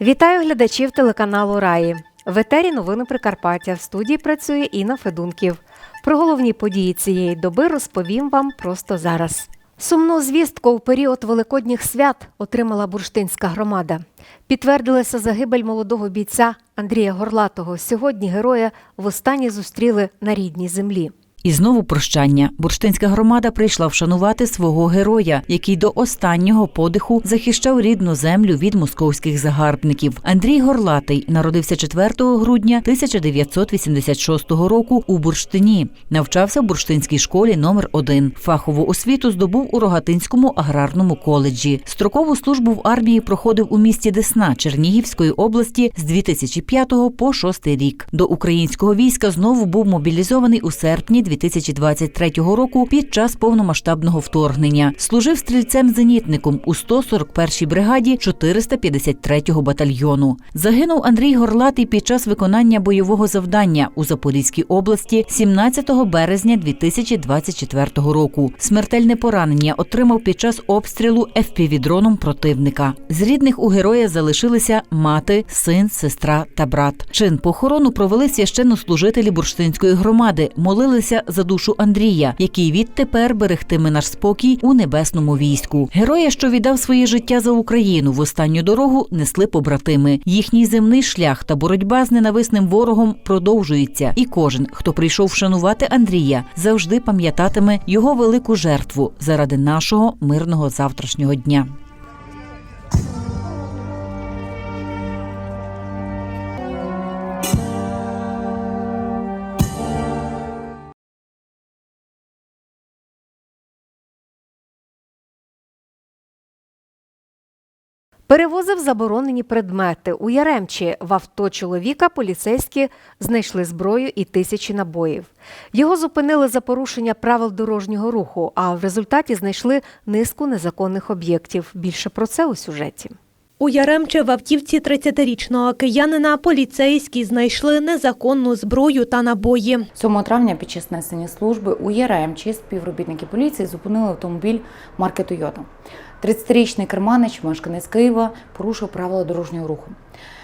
Вітаю глядачів телеканалу Раї. В етері новини Прикарпаття. В студії працює Інна Федунків. Про головні події цієї доби розповім вам просто зараз. Сумну звістку у період великодніх свят отримала бурштинська громада. Підтвердилася загибель молодого бійця Андрія Горлатого. Сьогодні героя востаннє зустріли на рідній землі. І знову прощання. Бурштинська громада прийшла вшанувати свого героя, який до останнього подиху захищав рідну землю від московських загарбників. Андрій Горлатий народився 4 грудня 1986 року у Бурштині. Навчався в Бурштинській школі номер 1 Фахову освіту здобув у Рогатинському аграрному коледжі. Строкову службу в армії проходив у місті Десна Чернігівської області з 2005 по 6 рік. До українського війська знову був мобілізований у серпні 2023 року під час повномасштабного вторгнення. Служив стрільцем-зенітником у 141-й бригаді 453-го батальйону. Загинув Андрій Горлатий під час виконання бойового завдання у Запорізькій області 17 березня 2024 року. Смертельне поранення отримав під час обстрілу ФПВ-дроном противника. З рідних у героя залишилися мати, син, сестра та брат. Чин похорону провели священнослужителі бурштинської громади, молилися за душу Андрія, який відтепер берегтиме наш спокій у небесному війську. Героя, що віддав своє життя за Україну в останню дорогу, несли побратими. Їхній земний шлях та боротьба з ненависним ворогом продовжується. І кожен, хто прийшов вшанувати Андрія, завжди пам'ятатиме його велику жертву заради нашого мирного завтрашнього дня. Перевозив заборонені предмети. У Яремчі в авто чоловіка поліцейські знайшли зброю і тисячі набоїв. Його зупинили за порушення правил дорожнього руху, а в результаті знайшли низку незаконних об'єктів. Більше про це у сюжеті. У Яремче в автівці 30-річного киянина поліцейські знайшли незаконну зброю та набої. 7 травня під час несення служби у Яремчі співробітники поліції зупинили автомобіль марки Toyota. 30-річний керманич, мешканець Києва, порушив правила дорожнього руху.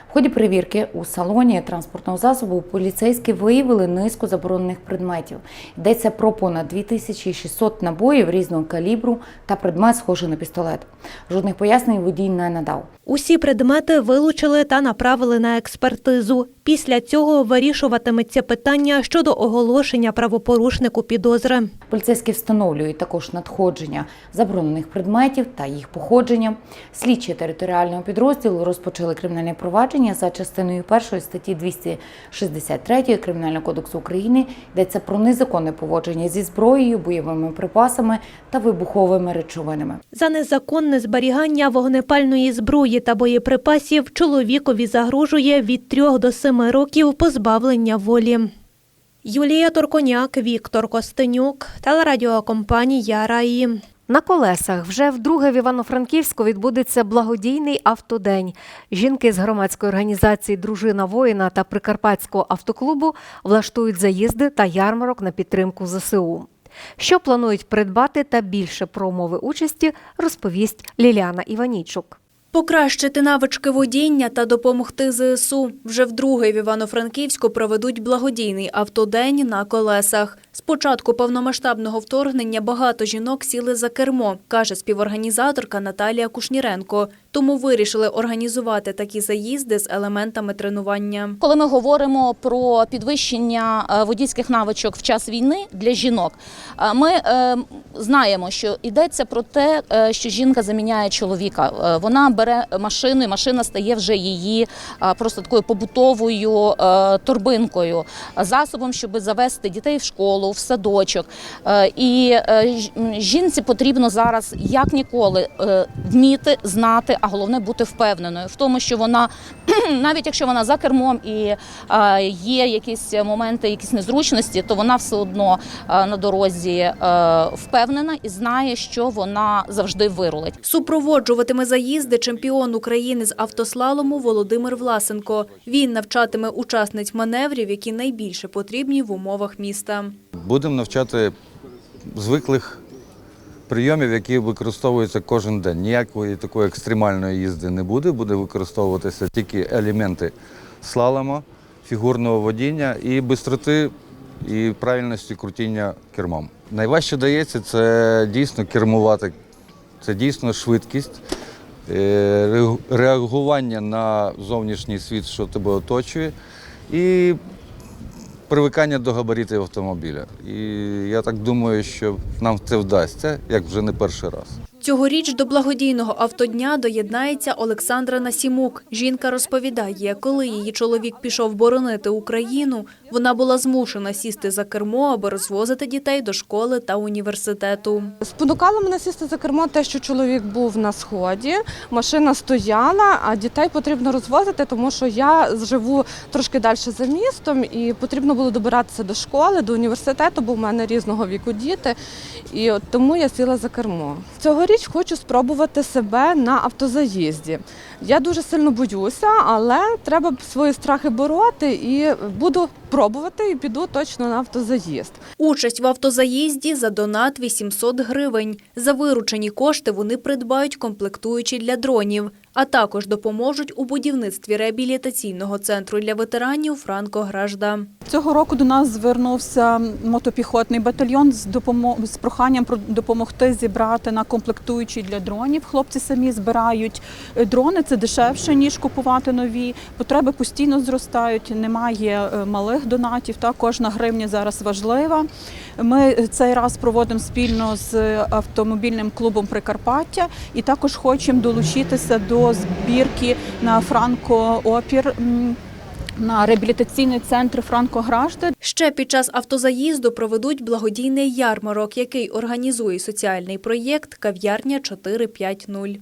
В ході перевірки у салоні транспортного засобу поліцейські виявили низку заборонених предметів. Йдеться про понад 2600 набоїв різного калібру та предмет, схожий на пістолет. Жодних пояснень водій не надав. Усі предмети вилучили та направили на експертизу. Після цього вирішуватиметься питання щодо оголошення правопорушнику підозри. Поліцейські встановлюють також надходження заборонених предметів та їх походження. Слідчі територіального підрозділу розпочали кримінальне провадження за частиною першої статті 263 Кримінального кодексу України. Йдеться про незаконне поводження зі зброєю, бойовими припасами та вибуховими речовинами. За незаконне зберігання вогнепальної зброї та боєприпасів чоловікові загрожує від 3 до 7 років позбавлення волі. Юлія Торконяк, Віктор Костенюк, телерадіокомпанія Раї. На колесах вже вдруге в Івано-Франківську відбудеться благодійний автодень. Жінки з громадської організації Дружина воїна та Прикарпатського автоклубу влаштують заїзди та ярмарок на підтримку ЗСУ. Що планують придбати та більше про умови участі, розповість Ліліана Іванійчук. Покращити навички водіння та допомогти ЗСУ. Вже вдруге в Івано-Франківську проведуть благодійний автодень на колесах. З початку повномасштабного вторгнення багато жінок сіли за кермо, каже співорганізаторка Наталія Кушніренко. Тому вирішили організувати такі заїзди з елементами тренування. Коли ми говоримо про підвищення е, водійських навичок в час війни для жінок, е, ми е, знаємо, що йдеться про те, що жінка заміняє чоловіка. Вона бере машину, і машина стає вже її просто такою побутовою торбинкою, засобом, щоб завести дітей в школу, школу, в садочок. Е, І е, жінці потрібно зараз як ніколи е, вміти, знати, а головне бути впевненою в тому, що вона, навіть якщо вона за кермом і є якісь моменти, якісь незручності, то вона все одно на дорозі впевнена і знає, що вона завжди вирулить. Супроводжуватиме заїзди чемпіон України з автослалому Володимир Власенко. Він навчатиме учасниць маневрів, які найбільше потрібні в умовах міста. Будемо навчати звиклих прийомів, які використовуються кожен день. Ніякої такої екстремальної їзди не буде, буде використовуватися тільки елементи слалома, фігурного водіння і бистроти і правильності крутіння кермом. Найважче дається це дійсно кермувати, це дійсно швидкість, е, реагування на зовнішній світ, що тебе оточує, і привикання до габаритів автомобіля. І я так думаю, що нам це вдасться, як вже не перший раз. Цьогоріч до благодійного автодня доєднається Олександра Насімук. Жінка розповідає, коли її чоловік пішов боронити Україну, вона була змушена сісти за кермо, аби розвозити дітей до школи та університету. Спонукало мене сісти за кермо те, що чоловік був на сході, машина стояла, а дітей потрібно розвозити, тому що я живу трошки далі за містом, і потрібно було добиратися до школи, до університету, бо в мене різного віку діти. І от тому я сіла за кермо. Цьогоріч хочу спробувати себе на автозаїзді. Я дуже сильно боюся, але треба свої страхи бороти і буду пробувати і піду точно на автозаїзд. Участь в автозаїзді за донат 800 гривень. За виручені кошти вони придбають комплектуючі для дронів, а також допоможуть у будівництві реабілітаційного центру для ветеранів Франко Гражда. Цього року до нас звернувся мотопіхотний батальйон з з проханням про- допомогти зібрати на комплектуючі для дронів. Хлопці самі збирають Е, дрони. Це дешевше ніж купувати нові. Потреби постійно зростають. Немає е, малих донатів. Та кожна гривня зараз важлива. Ми цей раз проводимо спільно з автомобільним клубом Прикарпаття і також хочемо долучитися до збірки на Франко Опір. На реабілітаційний центр Франко Гражда Ще під час автозаїзду проведуть благодійний ярмарок, який організує соціальний проєкт «Кав'ярня 450».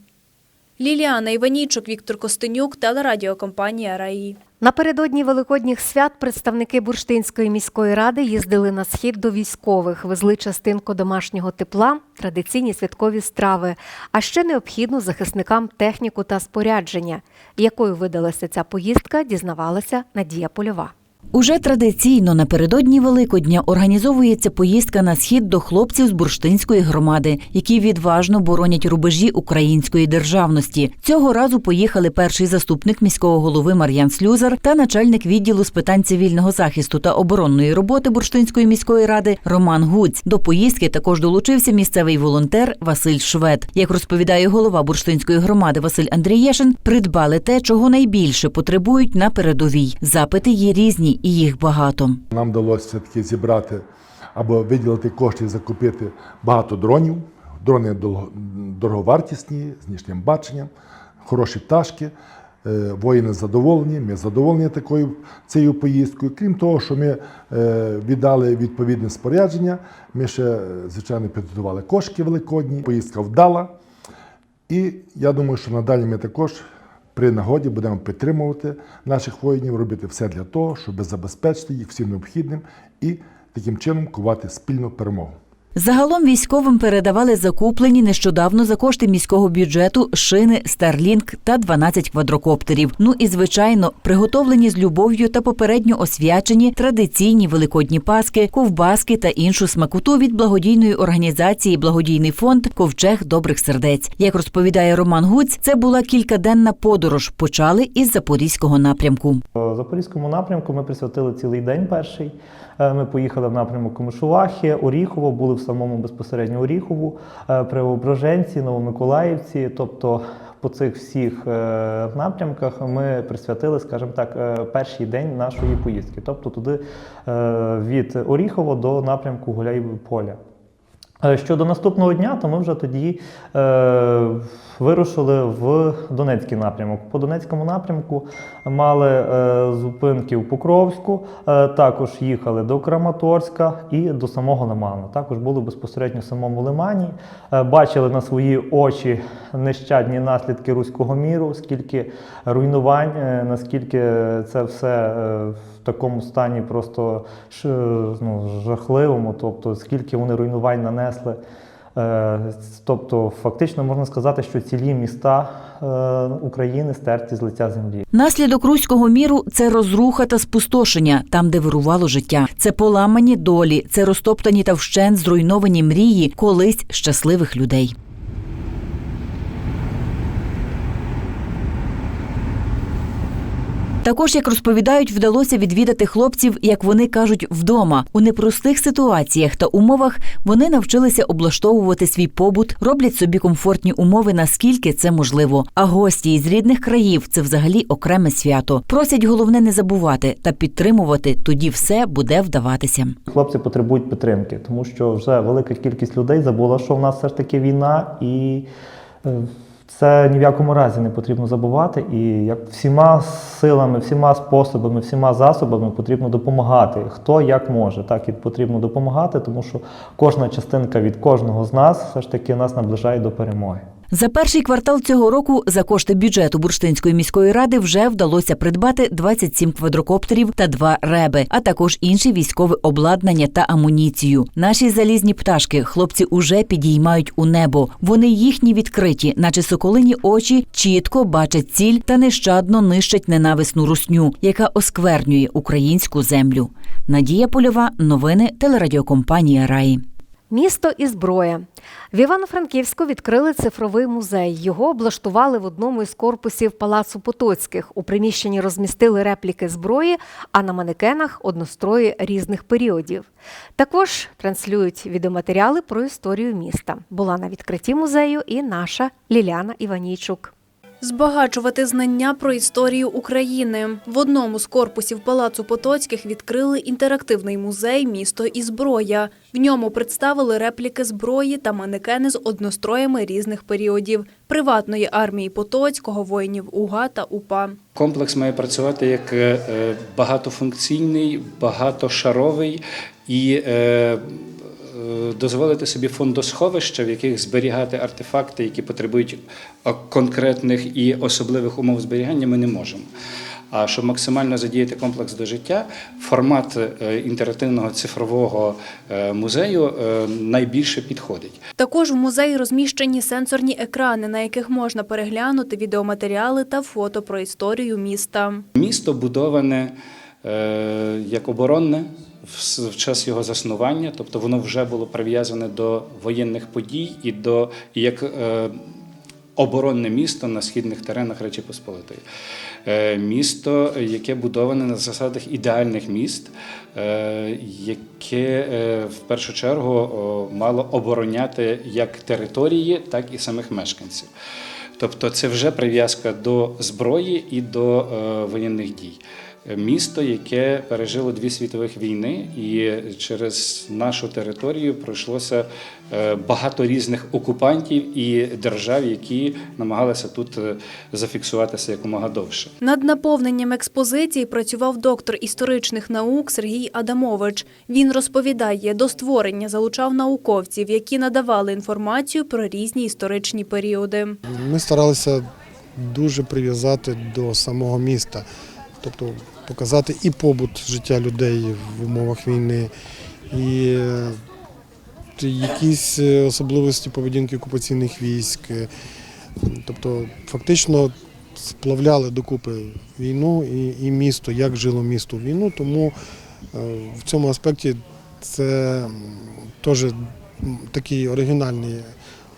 Ліліана Іванійчук, Віктор Костенюк, телерадіокомпанія «Раї». Напередодні великодніх свят представники Бурштинської міської ради їздили на схід до військових, везли частинку домашнього тепла, традиційні святкові страви, а ще необхідну захисникам техніку та спорядження. Якою видалася ця поїздка, дізнавалася Надія Польова. Уже традиційно напередодні Великодня організовується поїздка на схід до хлопців з бурштинської громади, які відважно боронять рубежі української державності. Цього разу поїхали перший заступник міського голови Мар'ян Слюзар та начальник відділу з питань цивільного захисту та оборонної роботи Бурштинської міської ради Роман Гуць. До поїздки також долучився місцевий волонтер Василь Швед. Як розповідає голова бурштинської громади Василь Андрієшин, придбали те, чого найбільше потребують на передовій. Запити є різні і їх багато. Нам вдалося все-таки зібрати або виділити кошти закупити багато дронів. Дрони дороговартісні, з нічним баченням, хороші пташки. Е, Воїни задоволені, ми задоволені такою цією поїздкою. Крім того, що ми е, віддали відповідне спорядження, ми ще, е, звичайно, підготували кошки великодні. Поїздка вдала. І я думаю, що надалі ми також при нагоді будемо підтримувати наших воїнів, робити все для того, щоб забезпечити їх всім необхідним і таким чином кувати спільну перемогу. Загалом військовим передавали закуплені нещодавно за кошти міського бюджету шини Starlink та 12 квадрокоптерів. Ну і звичайно, приготовлені з любов'ю та попередньо освячені традиційні великодні паски, ковбаски та іншу смакоту від благодійної організації Благодійний фонд Ковчег добрих сердець. Як розповідає Роман Гуць, це була кількаденна подорож. Почали із запорізького напрямку. В Запорізькому напрямку ми присвятили цілий день перший. Е, Ми поїхали в напрямок Комишувахи, Оріхово, були в самому безпосередньо Оріхову, е, Преображенці, Новомиколаївці. Тобто по цих всіх е, напрямках ми присвятили, скажімо так, е, перший день нашої поїздки. Тобто туди від Оріхова до напрямку Гуляєвої поля. Е, Щодо наступного дня, то ми вже тоді вирушили в Донецький напрямок. По Донецькому напрямку мали е, зупинки в Покровську, е, також їхали до Краматорська і до самого Лиману. Також були безпосередньо в самому Лимані. Е, бачили на свої очі нещадні наслідки руського міру, скільки руйнувань, наскільки це все в такому стані просто ну, жахливому, тобто скільки вони руйнувань нанесли. Е, Тобто, фактично можна сказати, що цілі міста е, України стерті з лиця землі. Наслідок руського міру це розруха та спустошення там, де вирувало життя. Це поламані долі, це розтоптані та вщент зруйновані мрії колись щасливих людей. Також, як розповідають, вдалося відвідати хлопців, як вони кажуть, вдома. У непростих ситуаціях та умовах вони навчилися облаштовувати свій побут, роблять собі комфортні умови, наскільки це можливо. А гості із рідних країв це взагалі окреме свято. Просять головне не забувати та підтримувати. Тоді все буде вдаватися. Хлопці потребують підтримки, тому що вже велика кількість людей забула, що в нас все ж таки війна, і е, це ні в якому разі не потрібно забувати. І як всіма силами, всіма способами, всіма засобами потрібно допомагати. Хто як може, так і потрібно допомагати, тому що кожна частинка від кожного з нас все ж таки нас наближає до перемоги. За перший квартал цього року за кошти бюджету Бурштинської міської ради вже вдалося придбати 27 квадрокоптерів та два реби, а також інші військове обладнання та амуніцію. Наші залізні пташки хлопці уже підіймають у небо. Вони їхні відкриті, наче соколині очі, чітко бачать ціль та нещадно нищать ненависну русню, яка осквернює українську землю. Надія Польова, новини телерадіокомпанія Раї. Місто і зброя. В Івано-Франківську відкрили цифровий музей. Його облаштували в одному із корпусів Палацу Потоцьких. У приміщенні розмістили репліки зброї, а на манекенах однострої різних періодів. Також транслюють відеоматеріали про історію міста. Була на відкритті музею і наша Ліляна Іванійчук. Збагачувати знання про історію України. В одному з корпусів Палацу Потоцьких відкрили інтерактивний музей Місто і зброя. В ньому представили репліки зброї та манекени з одностроями різних періодів приватної армії Потоцького, воїнів УГА та УПА. Комплекс має працювати як е, багатофункційний, багатошаровий і е, е, дозволити собі фондосховища, в яких зберігати артефакти, які потребують е, конкретних і особливих умов зберігання, ми не можемо. А щоб максимально задіяти комплекс до життя, формат е, інтерактивного цифрового е, музею найбільше підходить. Також в музеї розміщені сенсорні екрани, на яких можна переглянути відеоматеріали та фото про історію міста. Місто будоване як оборонне в час його заснування, тобто воно вже було прив'язане до воєнних подій і до як е, оборонне місто на східних теренах Речі Посполитої. Е, Місто, яке будоване на засадах ідеальних міст, е, яке в першу чергу мало обороняти як території, так і самих мешканців. Тобто це вже прив'язка до зброї і до воєнних дій. Е, Місто, яке пережило дві світових війни, і через нашу територію пройшлося е, багато різних окупантів і держав, які намагалися тут е, зафіксуватися якомога довше. Над наповненням експозиції працював доктор історичних наук Сергій Адамович. Він розповідає, до створення залучав науковців, які надавали інформацію про різні історичні періоди. Ми старалися дуже прив'язати до самого міста, тобто показати і побут життя людей в умовах війни, і е, якісь е, особливості поведінки окупаційних військ. Е, Тобто, фактично сплавляли докупи війну і, і місто, як жило місто в війну. Тому в цьому аспекті це теж такий оригінальний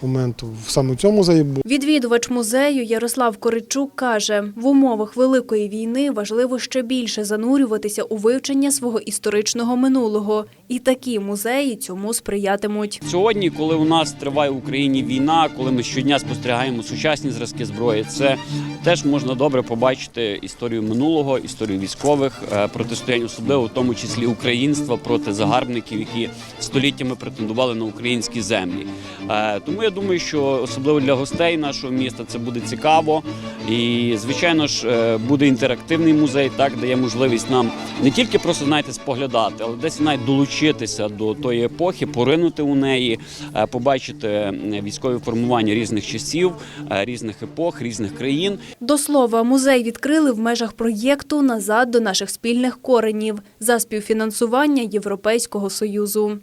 момент саме в цьому музеї був. Відвідувач музею Ярослав Коричук каже, в умовах Великої війни важливо ще більше занурюватися у вивчення свого історичного минулого. І такі музеї цьому сприятимуть. Сьогодні, коли у нас триває в Україні війна, коли ми щодня спостерігаємо сучасні зразки зброї, це теж можна добре побачити історію минулого, історію військових е, протистоянь, особливо в тому числі українства проти загарбників, які століттями претендували на українські землі. Е, Тому я думаю, що особливо для гостей нашого міста це буде цікаво. І звичайно ж е, буде інтерактивний музей, так дає можливість нам не тільки просто знаєте споглядати, але десь навіть долучитися до тої епохи, поринути у неї, е, побачити військові формування різних часів, е, різних епох, різних країн. До слова, музей відкрили в межах проєкту Назад до наших спільних коренів за співфінансування Європейського союзу.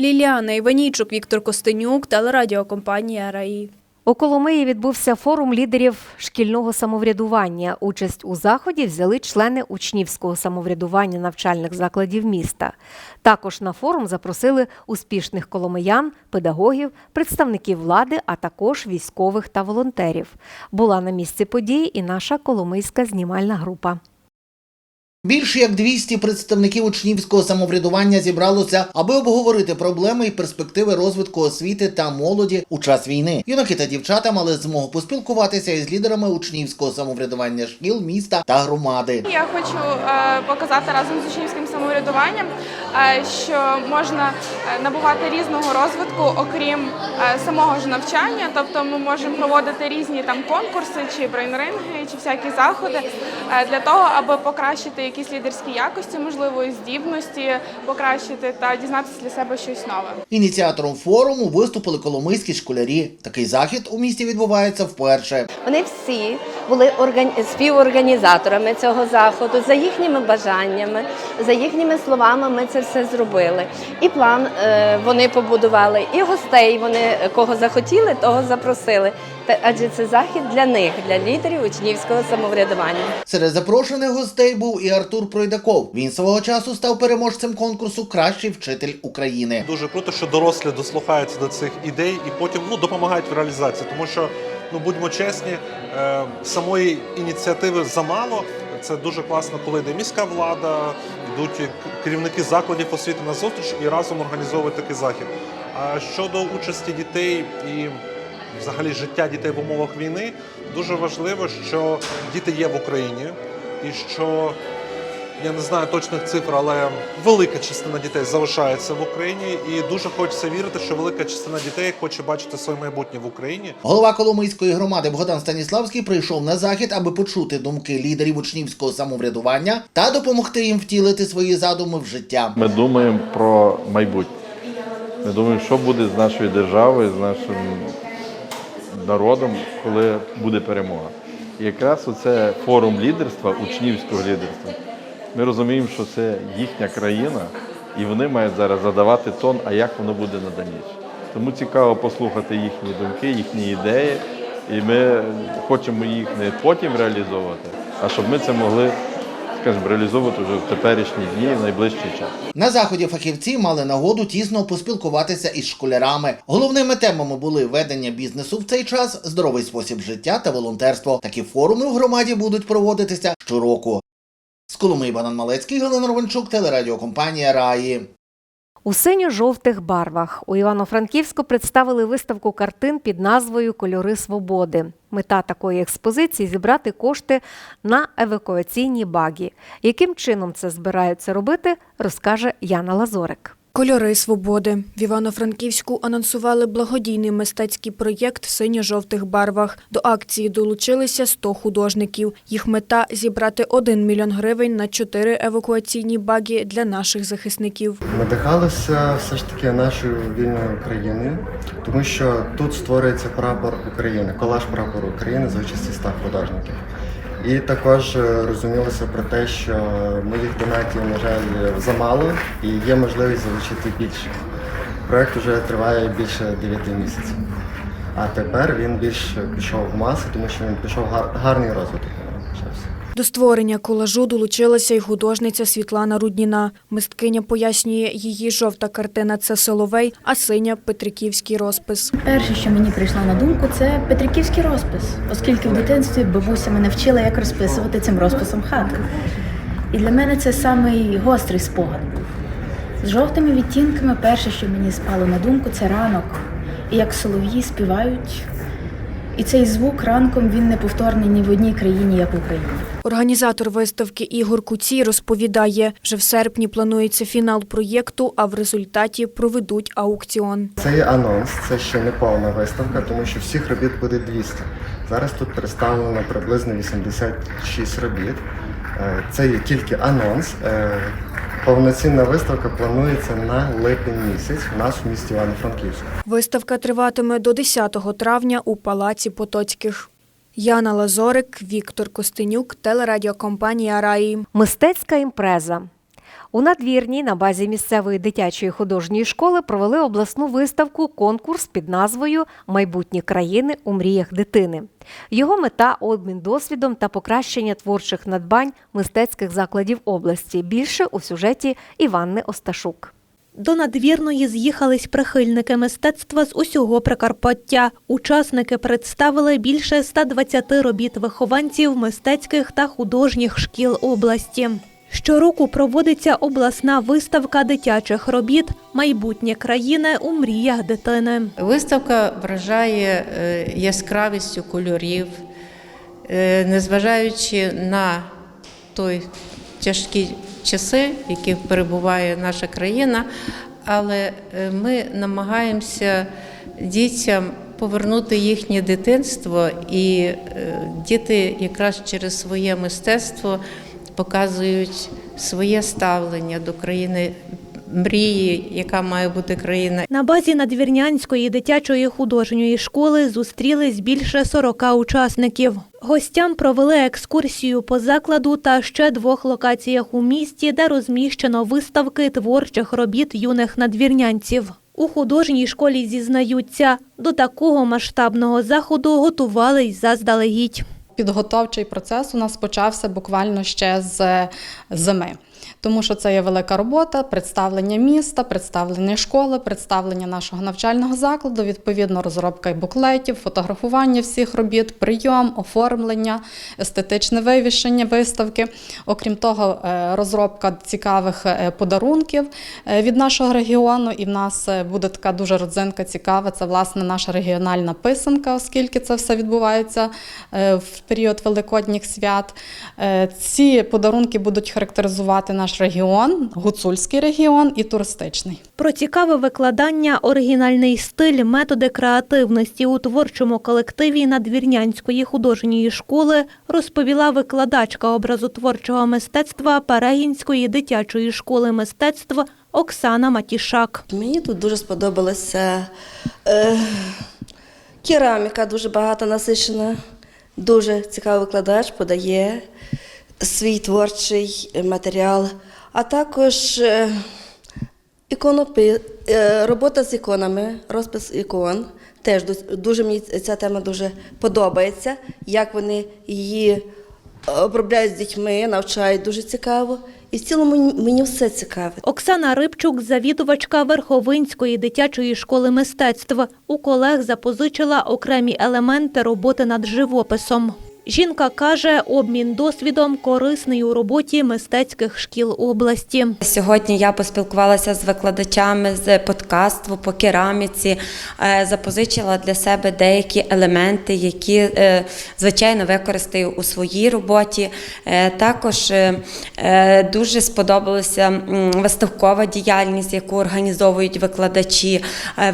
Ліліана Іванійчук, Віктор Костенюк, телерадіокомпанія РАІ. У Коломиї відбувся форум лідерів шкільного самоврядування. Участь у заході взяли члени учнівського самоврядування навчальних закладів міста. Також на форум запросили успішних коломиян, педагогів, представників влади, а також військових та волонтерів. Була на місці події і наша коломийська знімальна група. Більше як 200 представників учнівського самоврядування зібралося, аби обговорити проблеми і перспективи розвитку освіти та молоді у час війни. Юнаки та дівчата мали змогу поспілкуватися із лідерами учнівського самоврядування шкіл, міста та громади. Я хочу е, показати разом з учнівським самоврядуванням, е, що можна е, набувати різного розвитку, окрім самого ж навчання. Тобто ми можемо проводити різні там конкурси, чи брейнринги, чи всякі заходи для того, аби покращити якісь лідерські якості, можливо, здібності, покращити та дізнатися для себе щось нове. Ініціатором форуму виступили коломийські школярі. Такий захід у місті відбувається вперше. Вони всі були органі... співорганізаторами цього заходу за їхніми бажаннями, за їхніми словами. Ми це все зробили. І план е, вони побудували, і гостей вони кого захотіли, того запросили. Адже це захід для них, для лідерів учнівського самоврядування. Серед запрошених гостей був і Артур Пройдаков. Він свого часу став переможцем конкурсу Кращий вчитель України. Дуже круто, що дорослі дослухаються до цих ідей і потім ну, допомагають в реалізації. Тому що, ну будьмо чесні, е, самої ініціативи замало. Це дуже класно, коли йде міська влада, йдуть керівники закладів освіти на зустріч і разом організовують такий захід. А щодо участі дітей і взагалі життя дітей в умовах війни, дуже важливо, що діти є в Україні і що я не знаю точних цифр, але велика частина дітей залишається в Україні, і дуже хочеться вірити, що велика частина дітей хоче бачити своє майбутнє в Україні. Голова Коломийської громади Богдан Станіславський прийшов на захід, аби почути думки лідерів учнівського самоврядування та допомогти їм втілити свої задуми в життя. Ми думаємо про майбутнє. Ми думаємо, що буде з нашою державою, з нашим народом, коли буде перемога. І якраз оце форум лідерства, учнівського лідерства. Ми розуміємо, що це їхня країна, і вони мають зараз задавати тон, а як воно буде надальніше. Тому цікаво послухати їхні думки, їхні ідеї, і ми хочемо їх не потім реалізовувати, а щоб ми це могли, скажімо, реалізовувати вже в теперішні дні, в найближчий час. На заході фахівці мали нагоду тісно поспілкуватися із школярами. Головними темами були ведення бізнесу в цей час, здоровий спосіб життя та волонтерство. Такі форуми в громаді будуть проводитися щороку. З Коломиї Банан Малецький, Галина Ровенчук, телерадіокомпанія Раї. У синьо-жовтих барвах у Івано-Франківську представили виставку картин під назвою Кольори свободи. Мета такої експозиції зібрати кошти на евакуаційні багі. Яким чином це збираються робити, розкаже Яна Лазорик. Кольори свободи в Івано-Франківську анонсували благодійний мистецький проєкт в синьо-жовтих барвах. До акції долучилися 100 художників. Їх мета зібрати 1 мільйон гривень на 4 евакуаційні баги для наших захисників. Надихалися все ж таки нашою вільною Україною, тому що тут створюється прапор України, колаж прапору України за участі 100 художників. І також е, розумілося про те, що моїх донатів, на жаль, замало і є можливість залучити більше. Проект вже триває більше 9 місяців. А тепер він більш пішов в маси, тому що він пішов гар- гарний розвиток. До створення колажу долучилася й художниця Світлана Рудніна. Мисткиня пояснює, її жовта картина це Соловей, а синя Петриківський розпис. Перше, що мені прийшло на думку, це Петриківський розпис, оскільки в дитинстві бабуся мене вчила, як розписувати цим розписом хатку. І для мене це самий гострий спогад. З жовтими відтінками перше, що мені спало на думку, це ранок. І як солов'ї співають. І цей звук ранком він не повторний ні в одній країні, як в Україні. Організатор виставки Ігор Куцій розповідає, вже в серпні планується фінал проєкту, а в результаті проведуть аукціон. Це є анонс, це ще не повна виставка, тому що всіх робіт буде 200. Зараз тут представлено приблизно 86 робіт. Е, Це є тільки анонс. Повноцінна виставка планується на липень місяць у нас в місті Івано-Франківську. Виставка триватиме до 10 травня у Палаці Потоцьких. Яна Лазорик, Віктор Костенюк, телерадіокомпанія Раї. Мистецька імпреза. У надвірній на базі місцевої дитячої художньої школи провели обласну виставку конкурс під назвою Майбутні країни у мріях дитини. Його мета обмін досвідом та покращення творчих надбань мистецьких закладів області. Більше у сюжеті Іванни Осташук. До надвірної з'їхались прихильники мистецтва з усього Прикарпаття. Учасники представили більше 120 робіт вихованців мистецьких та художніх шкіл області. Щороку проводиться обласна виставка дитячих робіт Майбутнє країни у мріях дитини. Виставка вражає е, яскравістю кольорів, Е, незважаючи на той тяжкі часи, в яких перебуває наша країна, але е, ми намагаємося дітям повернути їхнє дитинство, і діти якраз через своє мистецтво показують своє ставлення до країни мрії, яка має бути країна. На базі Надвірнянської дитячої художньої школи зустрілись більше 40 учасників. Гостям провели екскурсію по закладу та ще двох локаціях у місті, де розміщено виставки творчих робіт юних надвірнянців. У художній школі зізнаються, до такого масштабного заходу готувались заздалегідь. Підготовчий процес у нас почався буквально ще з зими. Тому що це є велика робота, представлення міста, представлення школи, представлення нашого навчального закладу, відповідно, розробка і буклетів, фотографування всіх робіт, прийом, оформлення, естетичне вивішення виставки. Окрім того, е, розробка цікавих е, подарунків е, від нашого регіону. І в нас буде така дуже родзинка цікава. Це власне наша регіональна писанка, оскільки це все відбувається в період великодніх свят. Ці подарунки будуть характеризувати наш регіон, гуцульський регіон і туристичний. Про цікаве викладання, оригінальний стиль, методи креативності у творчому колективі Надвірнянської художньої школи розповіла викладачка образотворчого мистецтва Перегінської дитячої школи мистецтв Оксана Матішак. Мені тут дуже сподобалася е, кераміка, дуже багато насичена. Дуже цікавий викладач подає свій творчий матеріал, а також е, іконопи, е, робота з іконами, розпис ікон. Теж ду- дуже мені ця тема дуже подобається, як вони її обробляють з дітьми, навчають дуже цікаво. І в цілому мені все цікаве. Оксана Рибчук, завідувачка Верховинської дитячої школи мистецтв. У колег запозичила окремі елементи роботи над живописом. Жінка каже, обмін досвідом корисний у роботі мистецьких шкіл області. Сьогодні я поспілкувалася з викладачами з подкасту по кераміці, е, запозичила для себе деякі елементи, які е, звичайно використаю у своїй роботі. Е, Також дуже сподобалася виставкова діяльність, яку організовують викладачі.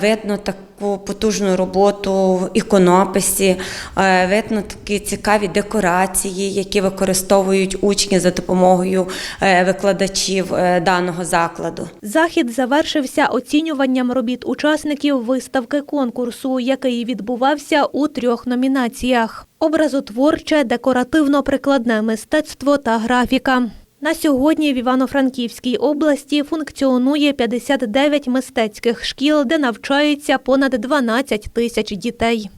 Видно таку потужну роботу в іконописі, е, видно такі цікаві декорації, які використовують учні за допомогою е, викладачів е, даного закладу. Захід завершився оцінюванням робіт учасників виставки конкурсу, який відбувався у трьох номінаціях: образотворче, декоративно-прикладне мистецтво та графіка. На сьогодні в Івано-Франківській області функціонує 59 мистецьких шкіл, де навчається понад 12 тисяч дітей.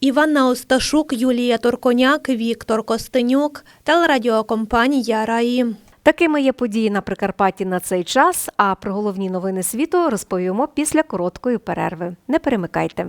Іванна Осташук, Юлія Торконяк, Віктор Костенюк, телерадіокомпанія Раї. Такими є події на Прикарпатті на цей час. А про головні новини світу розповімо після короткої перерви. Не перемикайте.